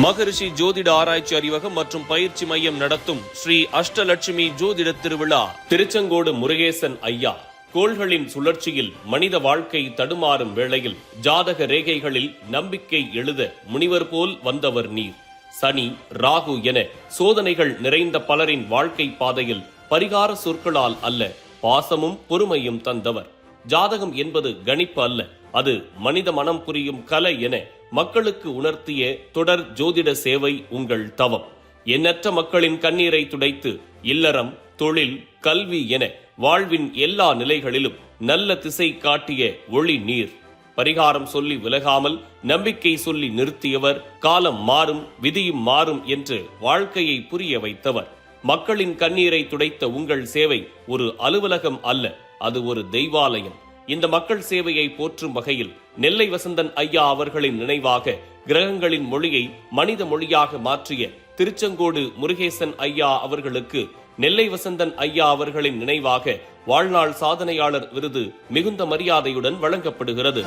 மகரிஷி ஜோதிட ஆராய்ச்சி அறிவகம் மற்றும் பயிற்சி மையம் நடத்தும் ஸ்ரீ அஷ்டலட்சுமி ஜோதிட திருவிழா திருச்செங்கோடு முருகேசன் ஐயா. கோள்களின் சுழற்சியில் மனித வாழ்க்கை தடுமாறும் வேளையில் ஜாதக ரேகைகளில் நம்பிக்கை எழுத முனிவர் போல் வந்தவர் நீர். சனி ராகு என சோதனைகள் நிறைந்த பலரின் வாழ்க்கை பாதையில் பரிகார சொற்களால் அல்ல பாசமும் பொறுமையும் தந்தவர். ஜாதகம் என்பது கணிப்பு அல்ல அது மனித மனம் புரியும் கலை என மக்களுக்கு உணர்த்திய தொடர் ஜோதிட சேவை உங்கள் தவம். எண்ணற்ற மக்களின் கண்ணீரை துடைத்து இல்லறம் தொழில் கல்வி என வாழ்வின் எல்லா நிலைகளிலும் நல்ல திசை காட்டிய ஒளி நீர். பரிகாரம் சொல்லி விலகாமல் நம்பிக்கை சொல்லி நிறுத்தியவர் காலம் மாறும் விதியும் மாறும் என்று வாழ்க்கையை புரிய வைத்தவர். மக்களின் கண்ணீரை துடைத்த உங்கள் சேவை ஒரு அலுவலகம் அல்ல அது ஒரு தெய்வாலயம். இந்த மக்கள் சேவையை போற்றும் வகையில் நெல்லை வசந்தன் ஐயா அவர்களின் நினைவாக கிரகங்களின் மொழியை மனித மொழியாக மாற்றிய திருச்செங்கோடு முருகேசன் ஐயா அவர்களுக்கு நெல்லை வசந்தன் ஐயா அவர்களின் நினைவாக வாழ்நாள் சாதனையாளர் விருது மிகுந்த மரியாதையுடன் வழங்கப்படுகிறது.